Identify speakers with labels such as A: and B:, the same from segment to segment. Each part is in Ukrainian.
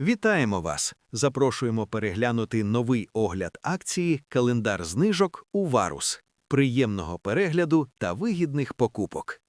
A: Вітаємо вас! Запрошуємо переглянути новий огляд акції Календар знижок у Варус. Приємного перегляду та вигідних покупок.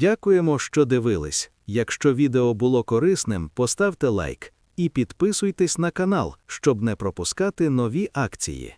A: Дякуємо, що дивились. Якщо відео було корисним, поставте лайк і підписуйтесь на канал, щоб не пропускати нові акції.